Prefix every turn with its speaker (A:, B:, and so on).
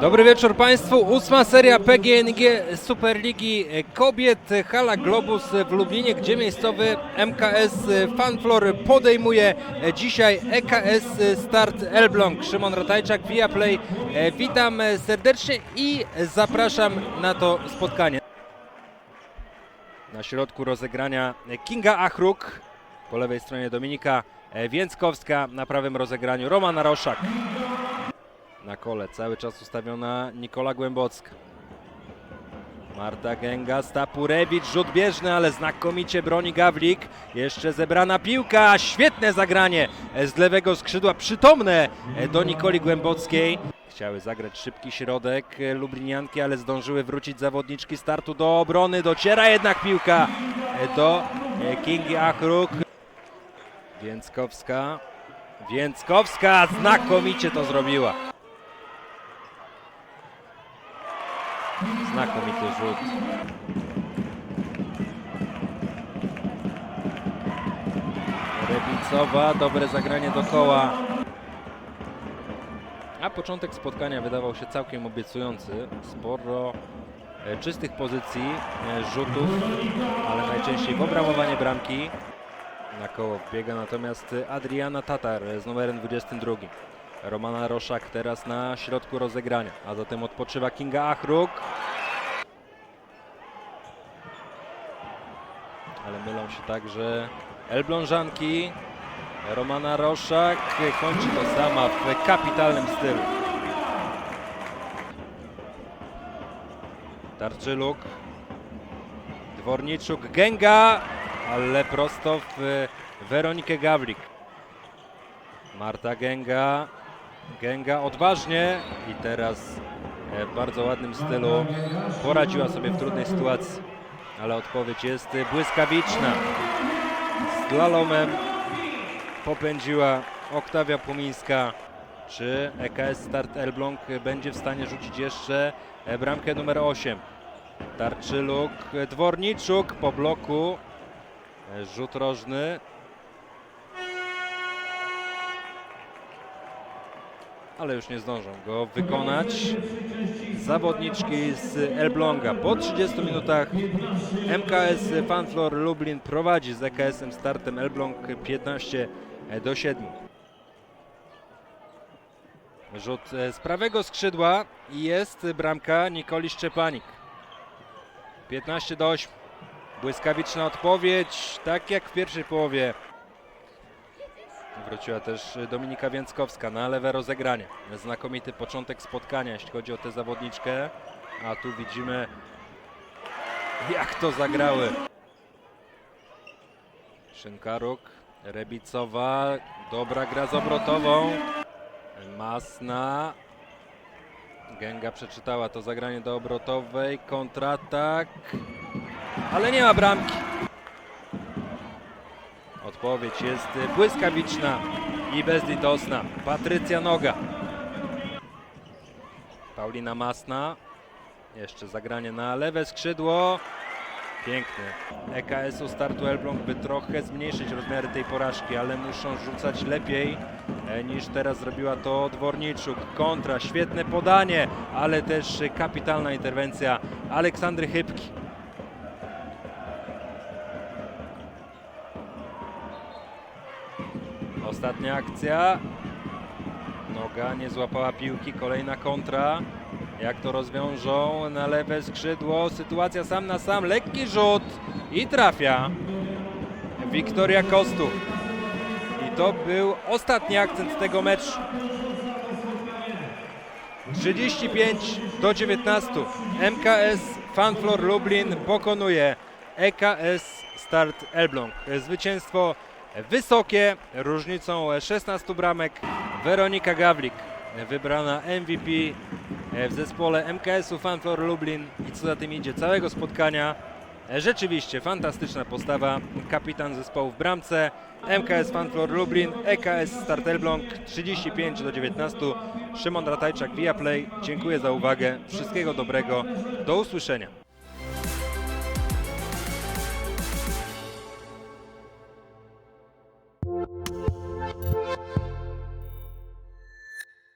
A: Dobry wieczór Państwu. Ósma seria PGNiG Superligi Kobiet Hala Globus w Lublinie, gdzie miejscowy MKS Fanflor podejmuje dzisiaj EKS Start Elbląg. Szymon Ratajczak, Viaplay. Witam serdecznie i zapraszam na to spotkanie. Na środku rozegrania Kinga Achruk, po lewej stronie Dominika Więckowska, na prawym rozegraniu Romana Roszak. Na kole cały czas ustawiona Nikola Głębocka. Marta Gęga, Stapurewicz, rzut bieżny, ale znakomicie broni Gawlik. Jeszcze zebrana piłka, świetne zagranie z lewego skrzydła, przytomne do Nikoli Głębockiej. Chciały zagrać szybki środek Lublinianki, ale zdążyły wrócić zawodniczki startu do obrony. Dociera jednak piłka do Kingi Achruk. Więckowska. Więckowska znakomicie to zrobiła. Znakomity rzut. Rebicowa, dobre zagranie do koła. A początek spotkania wydawał się całkiem obiecujący. Sporo e, czystych pozycji, e, rzutów, ale najczęściej w obramowanie bramki. Na koło wbiega natomiast Adriana Tatar z numerem 22. Romana Roszak teraz na środku rozegrania, a zatem odpoczywa Kinga Achruk. Ale mylą się także Elblążanki. Romana Roszak kończy to sama w kapitalnym stylu. Tarczyluk. Dworniczuk, Gęga, ale prosto w Weronikę Gawlik. Marta Gęga. Gęga odważnie i teraz e, w bardzo ładnym stylu poradziła sobie w trudnej sytuacji. Ale odpowiedź jest błyskawiczna. Z lalomem popędziła Oktawia Pumińska. Czy EKS Start Elbląg będzie w stanie rzucić jeszcze bramkę numer 8? Tarczyluk, Dworniczuk po bloku. Rzut rożny. Ale już nie zdążą go wykonać. Zawodniczki z Elbląga po 30 minutach MKS Fanflor Lublin prowadzi z EKS-em startem Elbląg 15 do 7. Rzut z prawego skrzydła i jest bramka Nikoli Szczepanik. 15 do 8. Błyskawiczna odpowiedź, tak jak w pierwszej połowie. Wróciła też Dominika Więckowska na lewe rozegranie. Znakomity początek spotkania, jeśli chodzi o tę zawodniczkę. A tu widzimy, jak to zagrały. Szynkaruk, Rebicowa, dobra gra z obrotową. Masna. Gęga przeczytała to zagranie do obrotowej. Kontratak. Ale nie ma bramki. Odpowiedź jest błyskawiczna i bezlitosna. Patrycja Noga. Paulina Masna. Jeszcze zagranie na lewe skrzydło. Piękny. EKS-u startu Elbląg by trochę zmniejszyć rozmiary tej porażki, ale muszą rzucać lepiej e, niż teraz zrobiła to Dworniczuk. Kontra, świetne podanie, ale też kapitalna interwencja Aleksandry Chybki. Ostatnia akcja. Noga nie złapała piłki, kolejna kontra. Jak to rozwiążą na lewe skrzydło? Sytuacja sam na sam, lekki rzut i trafia. Wiktoria Kostów. I to był ostatni akcent tego meczu. 35 do 19. MKS Fanflor Lublin pokonuje EKS Start Elbląg. Zwycięstwo wysokie, różnicą 16 bramek. Weronika Gawlik wybrana MVP w zespole MKS-u Fanflor Lublin i co za tym idzie całego spotkania. Rzeczywiście fantastyczna postawa, kapitan zespołu w bramce. MKS Fanflor Lublin, EKS Start Elbląg 35 do 19. Szymon Ratajczak, Viaplay. Dziękuję za uwagę. Wszystkiego dobrego. Do usłyszenia.